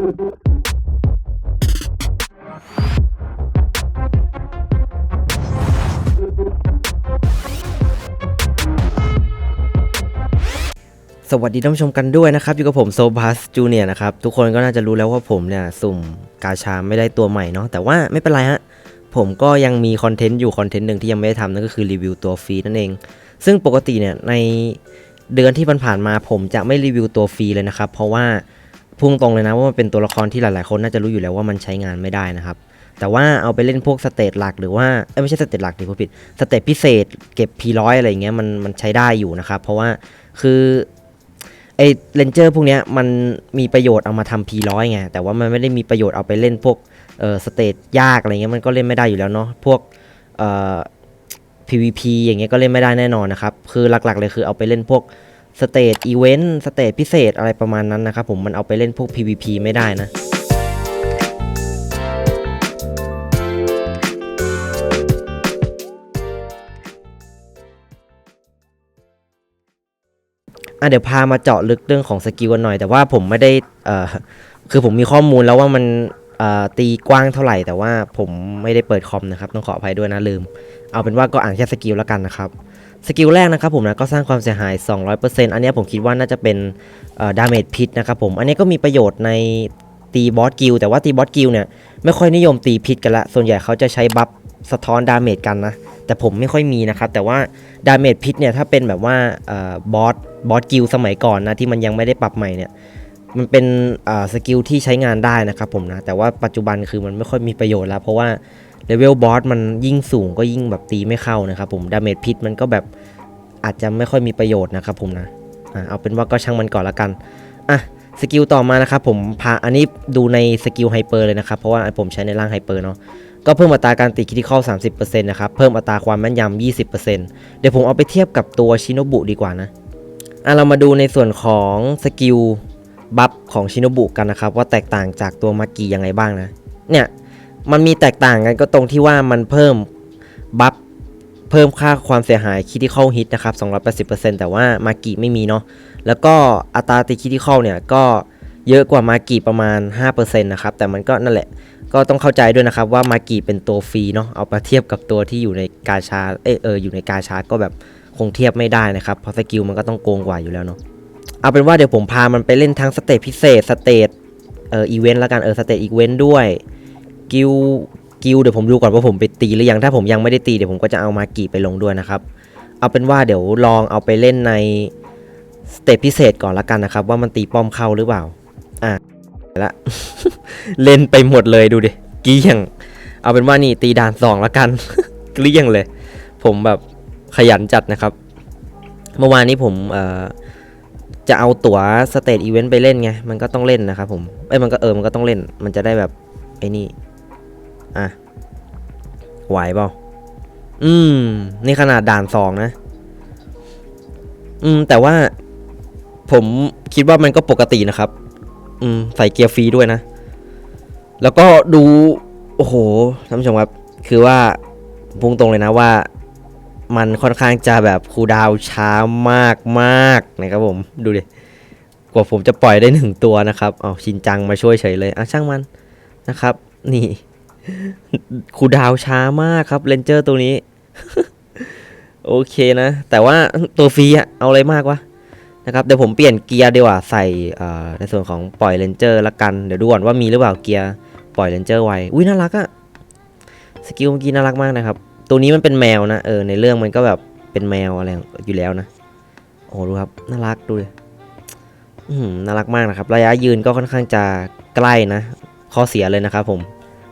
สวัสดีท่านผู้ชมกันด้วยนะครับ อยู่กับผมโซบัสจูเนียนะครับ ทุกคนก็น่าจะรู้แล้วว่าผมเนี่ย สุ่มกาชาไม่ได้ตัวใหม่เนาะแต่ว่าไม่เป็นไรฮะ ผมก็ยังมีคอนเทนต์อยู่คอนเทนต์หนึ่งที่ยังไม่ได้ทำนั่นก็คือรีวิวตัวฟรีนั่นเอง ซึ่งปกติเนี่ยในเดือนที่ผ่านๆมาผมจะไม่รีวิวตัวฟรีเลยนะครับ เพราะว่า พุ่งตรงเลยนะว่ามันเป็นตัวละครที่หลายๆคนน่าจะรู้อยู่แล้วว่ามันใช้งานไม่ได้นะครับ แต่ว่าเอาไปเล่นพวกสเตจหลักหรือว่าเอ้ไม่ใช่สเตจหลักดิพูดผิดสเตจพิเศษ เก็บ P100 อยอะไรอย่างเงี้ยมันมันใช้ได้อยู่นะครับเพราะว่าคือไอเลนเจอร์พวกเนี้ยมันมีประโยชน์เอามาทำ P100 ไงแต่ว่ามันไม่ได้มีประโยชน์เอาไปเล่นพวกเอ่อสเตจยากอะไรเงี้ยมันก็เล่นไม่ได้อยู่แล้วเนาะพวกเอ่อ PVP อย่างเงี้ยก็เล่นไม่ได้แน่นอนนะครับ คือหลักๆเลยคือเอาไปเล่นพวก สเตจอีเวนต์สเตจพิเศษอะไรประมาณนั้นนะครับผมมันเอาไปเล่นพวก PVP ไม่ได้นะอะเดี๋ยวพามาเจาะลึกเรื่องของสกิลกันหน่อย แต่ว่าผมไม่ได้เอ่อคือผมมีข้อมูลแล้วว่ามันเอ่อตีกว้างเท่าไหร่ แต่ว่าผมไม่ได้เปิดคอมนะครับ ต้องขออภัยด้วยนะลืม เอาเป็นว่าก็อ่านแค่สกิลแล้วกันนะครับ สกิลแรกนะครับผมนะก็สร้างความเสียหาย 200%อันนี้ผมคิดว่าน่าจะเป็นดาเมจพิษนะครับผม อันนี้ก็มีประโยชน์ในตีบอสกิลแต่ว่าตีบอสกิลเนี่ยไม่ค่อยนิยมตีพิษกันละส่วนใหญ่เขาจะใช้บัฟสะท้อนดาเมจกันนะ แต่ผมไม่ค่อยมีนะครับ แต่ว่าดาเมจพิษเนี่ยถ้าเป็นแบบว่าบอสบอสกิลสมัยก่อนนะที่มันยังไม่ได้ปรับใหม่เนี่ยมันเป็นสกิลที่ใช้งานได้นะครับผมนะแต่ว่าปัจจุบันคือมันไม่ค่อยมีประโยชน์แล้ว เพราะว่า เลเวลบอสมันยิ่งสูงก็ยิ่งแบบตีไม่เข้านะครับผมดาเมจพิษมันก็แบบอาจจะไม่ค่อยมีประโยชน์นะครับผมนะอะเอาเป็นว่าก็ช่างมันก่อนละกันอะสกิลต่อมานะครับผมพาอันนี้ดูในสกิลไฮเปอร์เลยนะครับ เพราะว่าผมใช้ในร่างไฮเปอร์เนาะก็เพิ่มอัตราการตีคิติคอล30%นะครับ เพิ่มอัตราความแม่นยำ20%เดี๋ยวผมเอาไปเทียบกับตัวชิโนบุดีกว่านะอะเรามาดูในส่วนของสกิลบัฟของชิโนบุกันนะครับ ว่าแตกต่างจากตัวมากิยังไงบ้างนะเนี่ย มันมีแตกต่างกันก็ตรงที่ว่ามันเพิ่มบัฟเพิ่มค่าความเสียหายคิติคอลฮิตนะครับ 280%แต่ว่ามากิไม่มีเนาะ แล้วก็อัตราตีคิติคอลเนี่ยก็เยอะกว่ามากิประมาณ 5%นะครับ แต่มันก็นั่นแหละ ก็ต้องเข้าใจด้วยนะครับว่ามากิเป็นตัวฟรีเนาะ เอาไปเทียบกับตัวที่อยู่ในกาชา เออเอออยู่ในกาชาก็แบบคงเทียบไม่ได้นะครับ เพราะสกิลมันก็ต้องโกงกว่าอยู่แล้วเนาะ เอาเป็นว่าเดี๋ยวผมพามันไปเล่นทั้งสเตจพิเศษ สเตจเอออีเวนต์ล้วกัน เออสเตจอีเวนต์ด้วย กิลกิลเดี๋ยวผมดูก่อนว่าผมไปตีหรือยังถ้าผมยังไม่ได้ตีเดี๋ยวผมก็จะเอามากิไปลงด้วยนะครับ เอาเป็นว่าเดี๋ยวลองเอาไปเล่นในสเตจพิเศษก่อนละกันนะครับ ว่ามันตีป้อมเข้าหรือเปล่าอะละเล่นไปหมดเลยดูดิเกลี้ยง เอาเป็นว่านี่ตีด่านสองล้วกันเกลี้ยงเลย ผมแบบขยันจัดนะครับ เมื่อวานนี้ผมเอ่อจะเอาตั๋วสเตจอีเวนต์ไปเล่นไง มันก็ต้องเล่นนะครับผม เอ้ยมันก็เออ มันก็ต้องเล่น มันจะได้แบบไอ้นี่ อะไหวเปล่าอืม นี่ขนาดด่านสองนะ อืม แต่ว่า ผมคิดว่ามันก็ปกตินะครับ อืม ใส่เกียร์ฟรีด้วยนะ แล้วก็ดู โอ้โหท่านผู้ชมครับ คือว่าพุ่งตรงเลยนะว่า มันค่อนข้างจะแบบคูดาวช้ามากมากนะครับผม ดูดิ กว่าผมจะปล่อยได้หนึ่งตัวนะครับ เอาชินจังมาช่วยเฉยเลย อะช่างมันนะครับ นี่ คูดาวช้ามากครับเลนเจอร์ตัวนี้ โอเคนะ แต่ว่าตัวฟรีอะเอาอะไรมากวะนะครับเดี๋ยวผมเปลี่ยนเกียร์ดีกว่าใส่ในส่วนของปล่อยเลนเจอร์ละกันเดี๋ยวดูก่อนว่ามีหรือเปล่าเกียร์ปล่อยเลนเจอร์ไวอุ้ยน่ารักอะสกิลเมื่อกี้น่ารักมากนะครับ ตัวนี้มันเป็นแมวนะเออในเรื่องมันก็แบบเป็นแมวอะไรอยู่แล้วนะโอ้ดูครับน่ารักดูเลยน่ารักมากนะครับ ระยะยืนก็ค่อนข้างจะใกล้นะข้อเสียเลยนะครับผม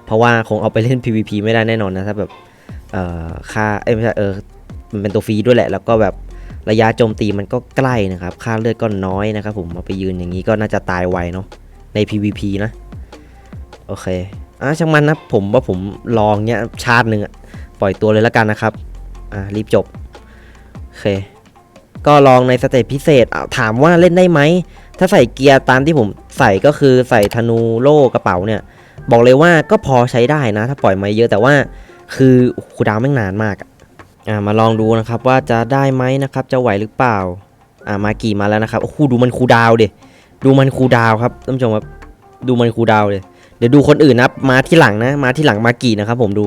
เพราะว่าคงเอาไปเล่น PVP ไม่ได้แน่นอนนะถ้าแบบเอ่อค่าเอ้ยไม่ใช่เออมันเป็นตัวฟรีด้วยแหละ แล้วก็แบบระยะโจมตีมันก็ใกล้นะครับ ค่าเลือดก็น้อยนะครับผมเอาไปยืนอย่างนี้ก็น่าจะตายไวเนาะใน PVP นะ โอเคอะช่างมันนะผมว่าผมลองเนี้ยชาติหนึ่งอะปล่อยตัวเลยแล้วกันนะครับอะรีบจบ โอเค ก็ลองในสเตจพิเศษถามว่าเล่นได้ไหม ถ้าใส่เกียร์ตามที่ผมใส่ก็คือใส่ธนูโล่กระเป๋าเนี่ย บอกเลยว่าก็พอใช้ได้นะ ถ้าปล่อยมาเยอะแต่ว่าคือคูดาวน์แม่งนานมากอ่ามาลองดูนะครับว่าจะได้ไหมนะครับ จะไหวหรือเปล่าอ่ามากี่มาแล้วนะครับโอ้โหดูมันคูดาวน์ดิดูมันคูดาวครับท่านผู้ชมครับดูมันคูดาวเลยเดี๋ยวดูคนอื่นนะมาที่หลังนะ มาที่หลังมากี่นะครับ ผมดู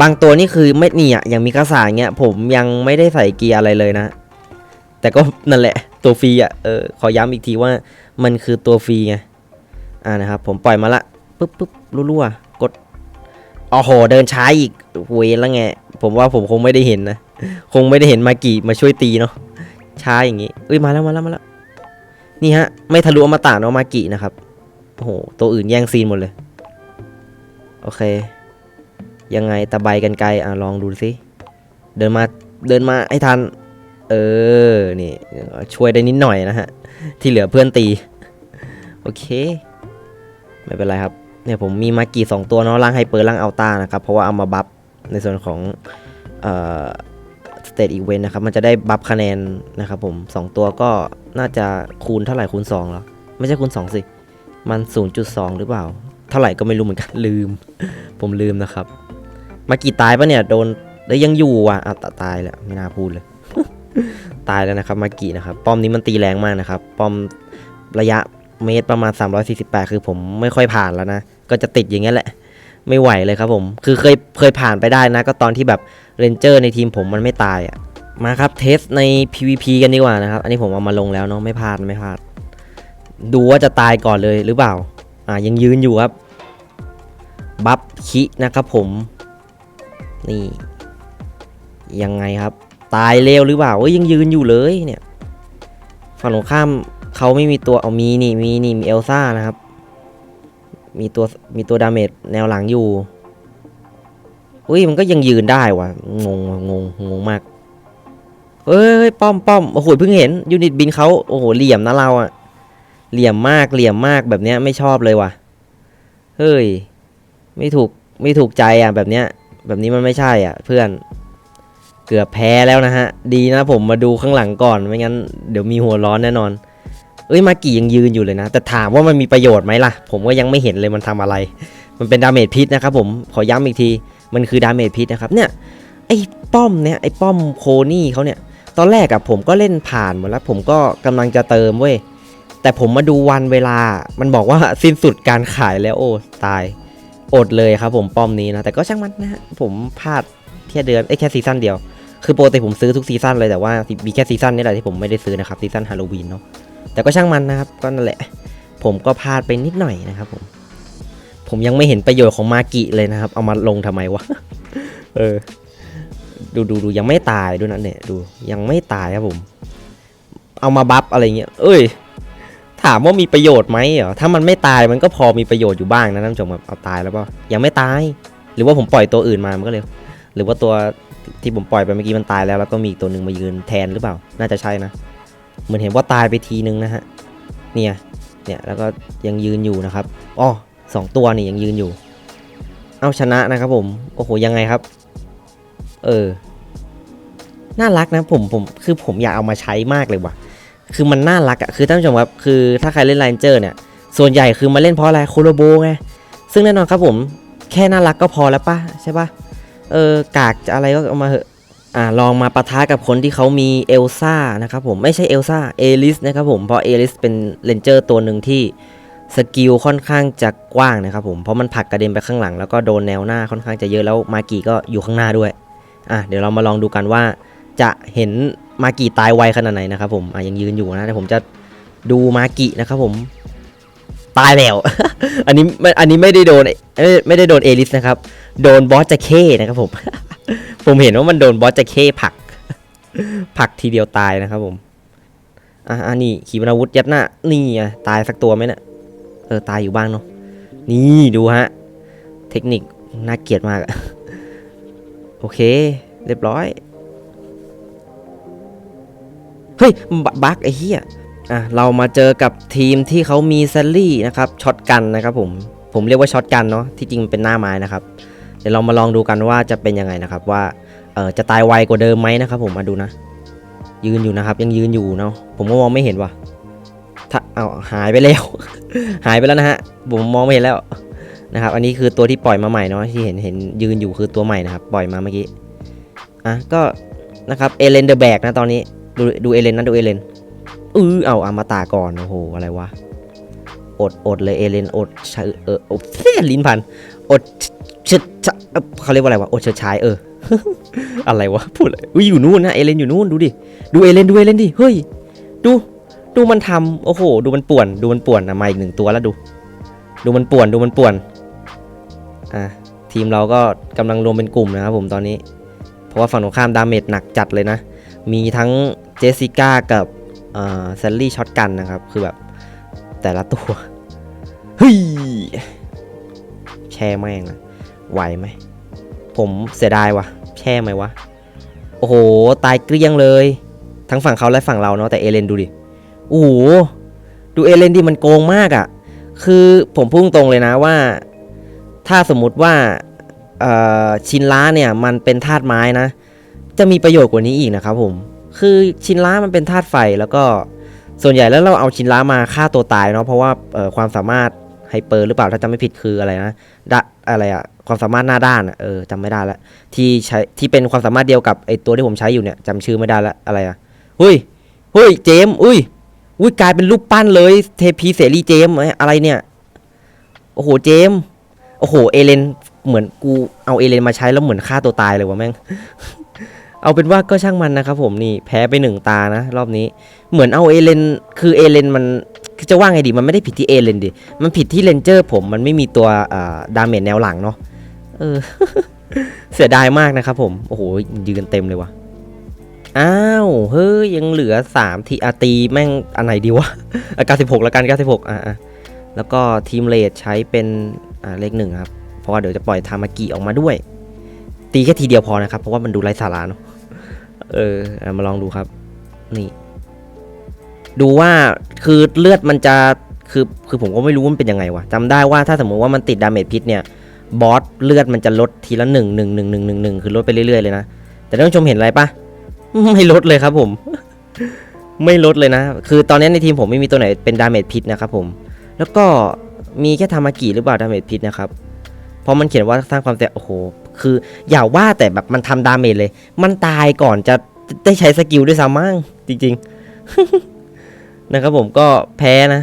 บางตัวนี่คือไม่เนี่ยอย่างมีกระสาเงี้ยผมยังไม่ได้ใส่เกียร์อะไรเลยนะ แต่ก็นั่นแหละ ตัวฟรีอะเออขอย้ำอีกทีว่ามันคือตัวฟรีไงอ่านะครับผมปล่อยมาละปุ๊บปุ๊บรั่วๆกดอ๋อโหเดินช้าอีกเวแล้วไงผมว่าผมคงไม่ได้เห็นนะ คงไม่ได้เห็นมากี่มาช่วยตีเนาะช้าอย่างงี้เอ้ยมาแล้วมาแล้วมาแล้วนี่ฮะ ไม่ทะลุอมตะเนาะมากี่นะครับโอ้โหตัวอื่นแย่งซีนหมดเลย โอเค ยังไงตะไบกันไกลอะลองดูสิเดินมาเดินมาให้ทัน เออ นี่ ช่วยได้นิดหน่อยนะฮะ ที่เหลือเพื่อนตี โอเค ไม่เป็นไรครับ เนี่ยผมมีมากี่สองตัวเนาะล่างไฮเปอร์ล่างอัลต้านะครับ เพราะว่าเอามาบัฟในส่วนของเอ่อสเตตอีเวนต์นะครับ มันจะได้บัฟคะแนนนะครับผมสองตัวก็น่าจะคูณเท่าไหร่คูณ2หรอ ไม่ใช่คูณ 2 สิ มัน 0.2 หรือเปล่า เท่าไหร่ก็ไม่รู้เหมือนกัน ลืม ผมลืมนะครับ มากี่ตายปะเนี่ย โดนแล้วยังอยู่อะอะตายแล้วไม่น่าพูดเลย ตายแล้วนะครับมากี่นะครับป้อมนี้มันตีแรงมากนะครับ ป้อมระยะเมตรประมาณ 348 คือผมไม่ค่อยผ่านแล้วนะ ก็จะติดอย่างเงี้ยแหละ ไม่ไหวเลยครับผม คือเคยเคยผ่านไปได้นะ ก็ตอนที่แบบเรนเจอร์ในทีมผมมันไม่ตายอะมาครับเทสใน PVP กันดีกว่านะครับ อันนี้ผมเอามาลงแล้วเนาะไม่พลาดไม่พลาด ดูว่าจะตายก่อนเลยหรือเปล่า อ่ายังยืนอยู่ครับ บัฟคินะครับผม นี่ ยังไงครับ ตายเร็วหรือเปล่าเอ้ยยังยืนอยู่เลยเนี่ยฝั่งตรงข้ามเขาไม่มีตัวเอามีนี่มีนี่มีเอลซ่านะครับ มีตัวมีตัวดาเมจแนวหลังอยู่อุ้ยมันก็ยังยืนได้ว่ะงงงงงงมากเฮ้ยเฮ้ยป้อมป้อมโอ้โหเพิ่งเห็นยูนิตบินเขาโอ้โหเหลี่ยมนะเราอะเหลี่ยมมากเหลี่ยมมากแบบเนี้ยไม่ชอบเลยว่ะเฮ้ย ไม่ถูกไม่ถูกใจอะแบบเนี้ย แบบนี้มันไม่ใช่อะ เพื่อน เกือบแพ้แล้วนะฮะ ดีนะผมมาดูข้างหลังก่อน ไม่งั้นเดี๋ยวมีหัวร้อนแน่นอน เอ้ยมากี่ยังยืนอยู่เลยนะ แต่ถามว่ามันมีประโยชน์ไหมล่ะ ผมก็ยังไม่เห็นเลยมันทำอะไร มันเป็นดาเมจพิษนะครับผม ขอย้ำอีกที มันคือดาเมจพิษนะครับ เนี่ย ไอ้ป้อมเนี่ย ไอ้ป้อมโคนี่เขาเนี่ย ตอนแรกอะผมก็เล่นผ่านหมดแล้ว ผมก็กำลังจะเติมเว้ย แต่ผมมาดูวันเวลา มันบอกว่าสิ้นสุดการขายแล้วโอ้ตาย อดเลยครับผมป้อมนี้นะ แต่ก็ช่างมันนะผมพลาดแค่เดือนไอ้แค่ซีซั่นเดียว คือโปกติผมซื้อทุกซีซั่นเลยแต่ว่ามีแค่ซีซั่นนี้แหละที่ผมไม่ได้ซื้อนะครับซีซั่นฮาโลวีนเนาะแต่ก็ช่างมันนะครับก็นั่นแหละ ผมก็พลาดไปนิดหน่อยนะครับผม ผมยังไม่เห็นประโยชน์ของมากิเลยนะครับ เอามาลงทำไมวะเออ ดูดูดูยังไม่ตายด้วยนะเนี่ยดูยังไม่ตายครับผม เอามาบัฟอะไรเงี้ยเอ้ย ถามว่ามีประโยชน์ไหมเหรอถ้ามันไม่ตายมันก็พอมีประโยชน์อยู่บ้างนะท่านผู้ชมแบบเอาตายแล้วเปล่ายังไม่ตาย หรือว่าผมปล่อยตัวอื่นมามันก็เลย หรือว่าตัวที่ผมปล่อยไปเมื่อกี้มันตายแล้ว แล้วก็มีอีกตัวหนึ่งมายืนแทนหรือเปล่า น่าจะใช่นะ เหมือนเห็นว่าตายไปทีนึงนะฮะ เนี่ย เนี่ยแล้วก็ยังยืนอยู่นะครับอ๋อสองตัวนี่ยังยืนอยู่ เอาชนะนะครับผม โอ้โหยังไงครับ เออ น่ารักนะผมผมคือผมอยากเอามาใช้มากเลยว่ะ คือมันน่ารักอะคือท่านผู้ชมครับ คือถ้าใครเล่นไลน์เจอร์เนี่ย ส่วนใหญ่คือมาเล่นเพราะอะไรโคโลโบไง ซึ่งแน่นอนครับผม แค่น่ารักก็พอแล้วป่ะใช่ป่ะ เออกากจะอะไรก็เอามาเหอะอ่าลองมาปะทะกับคนที่เขามีเอลซ่านะครับผมไม่ใช่เอลซ่าเอลิสนะครับผมเพราะเอลิสเป็นเลนเจอร์ตัวหนึ่งที่สกิลค่อนข้างจะกว้างนะครับผมเพราะมันผลักกระเด็นไปข้างหลัง แล้วก็โดนแนวหน้าค่อนข้างจะเยอะแล้วมากีก็อยู่ข้างหน้าด้วยอะเดี๋ยวเรามาลองดูกันว่า จะเห็นมากิตายไวขนาดไหนนะครับผมอะยังยืนอยู่นะแต่ผมจะดูมากินะครับผมตายแล้ว อันนี้ไม่อันนี้ไม่ได้โดนไม่ไม่ได้โดนเอลิสนะครับ โดนบอสจะเข้นะครับผม ผมเห็นว่ามันโดนบอสจะเข้ผัก ผักทีเดียวตายนะครับผม อะอันนี้ขีปนาวุธยัดหน้า นี่อะตายสักตัวไหมเนี่ยเออตายอยู่บ้างเนาะ นี่ดูฮะ เทคนิคน่าเกลียดมากอะโอเค เรียบร้อย เฮ้ยบบักไอ้เหี้ยอะเรามาเจอกับทีมที่เขามีแซลลี่นะครับช็อตกันนะครับผมผมเรียกว่าช็อตกันเนาะที่จริงเป็นหน้าไม้นะครับ ดี๋ยวเรามาลองดูกันว่าจะเป็นยังไงนะครับว่าเออจะตายไวกว่าเดิมไหมนะครับ ผมมาดูนะ ยืนอยู่นะครับ ยังยืนอยู่เนาะผมก็มองไม่เห็นว่ะถ้าเอาหายไปแล้ว หายไปแล้วนะฮะผมมองไม่เห็นแล้วนะครับ อันนี้คือตัวที่ปล่อยมาใหม่เนาะที่เห็นเห็นยืนอยู่คือตัวใหม่นะครับ ปล่อยมาเมื่อกี้อะก็นะครับเอเลนเดอะแบกนะตอนนี้ดูดูเอเลนนะดูเอเลนอือเอาอามาตาก่อนโอ้โหอะไรวะอดอดเลยเอเลนอดช้เอออดเสียลิ้นพันอด ชิดเขาเรียกว่าอะไรวะอดเชิดชายเออ อะไรวะพูดอุ้ยอยู่นู่นนะเอเลนอยู่นู่นดูดิดูเอเลนดูเอเลนดิเฮ้ยดูดูมันทำโอ้โห ดูมันป่วน ดูมันป่วนอะมาอีกหนึ่งตัวแล้วดู ดูมันป่วนดูมันป่วนอะทีมเราก็กำลังรวมเป็นกลุ่มนะครับผมตอนนี้ เพราะว่าฝั่งตรงข้ามดาเมจหนักจัดเลยนะ มีทั้งเจสสิก้ากับเอ่อแซลลี่ช็อตกันนะครับ คือแบบแต่ละตัวเฮ้ยแช่แม่งอะ ไหวไหม ผมเสียดายวะแช่ไหมวะ โอ้โห ตายเกลี้ยงเลย ทั้งฝั่งเขาและฝั่งเราเนาะแต่เอเลนดูดิ โอ้โห ดูเอเลนดิมันโกงมากอะ่ะ คือผมพุ่งตรงเลยนะว่า ถ้าสมมุติว่าชินล้าเนี่ยมันเป็นธาตุไม้นะ จะมีประโยชน์กว่านี้อีกนะครับผม คือชินล้ามันเป็นธาตุไฟแล้วก็ส่วนใหญ่แล้วเราเอาชินล้ามาฆ่าตัวตายเนาะเพราะว่าความสามารถไฮเปอร์หรือเปล่าถ้าจำไม่ผิดคืออะไรนะดะ อะไรอะความสามารถหน้าด้านอะเออจำไม่ได้ละที่ใช้ที่เป็นความสามารถเดียวกับไอตัวที่ผมใช้อยู่เนี่ยจำชื่อไม่ได้ละอะไรอะเฮ้ยเฮ้ยเจมส์อุ้ยอุ้ยกลายเป็นรูปปั้นเลย เทพีเสรีเจมส์อะไรเนี่ยโอ้โหเจมส์โอ้โหเอเลนเหมือนกูเอาเอเลนมาใช้แล้วเหมือนฆ่าตัวตายเลยวะแม่งเอาเป็นว่าก็ช่างมันนะครับผมนี่แพ้ไปหนึ่งตานะ รอบนี้เหมือนเอาเอเลนคือเอเลนมัน จะว่าไงดีมันไม่ได้ผิดที่เอเลนดิ มันผิดที่เลนเจอร์ผมมันไม่มีตัวอ่าดาเมจแนวหลังเนาะเออ เสียดายมากนะครับผม โอ้โห ยืนเต็มเลยวะอ้าว เฮ้ย ยังเหลือ 3 ทีอาตีแม่งอันไหนดีวะอะ96แล้วกัน96อะอะแล้วก็ทีมเลดใช้เป็นอ่าเลขหนึ่งครับ เพราะว่าเดี๋ยวจะปล่อยทามากิออกมาด้วย ตีแค่ทีเดียวพอนะครับ เพราะว่ามันดูไร้สาระเนาะเออมาลองดูครับ นี่ ดูว่าคือเลือดมันจะคือคือผมก็ไม่รู้มันเป็นยังไงวะจำได้ว่าถ้าสมมติว่ามันติดดาเมจพิษเนี่ยบอสเลือดมันจะลดทีละหนึ่งหนึ่งหนึ่งหนึ่งหนึ่งหนึ่งคือลดไปเรื่อยๆเลยนะ แต่ท่านผู้ชมเห็นอะไรปะไม่ลดเลยครับผม ไม่ลดเลยนะ คือตอนนี้ในทีมผมไม่มีตัวไหนเป็นดาเมจพิษนะครับผม แล้วก็มีแค่ทามากิหรือเปล่าดาเมจพิษนะครับเพราะมันเขียนว่าสร้างความเสียโอ้โห คืออย่าว่าแต่แบบมันทำดาเมจเลย มันตายก่อนจะได้ใช้สกิลด้วยซ้ำมั้งจริง ๆ นะครับผมก็แพ้นะ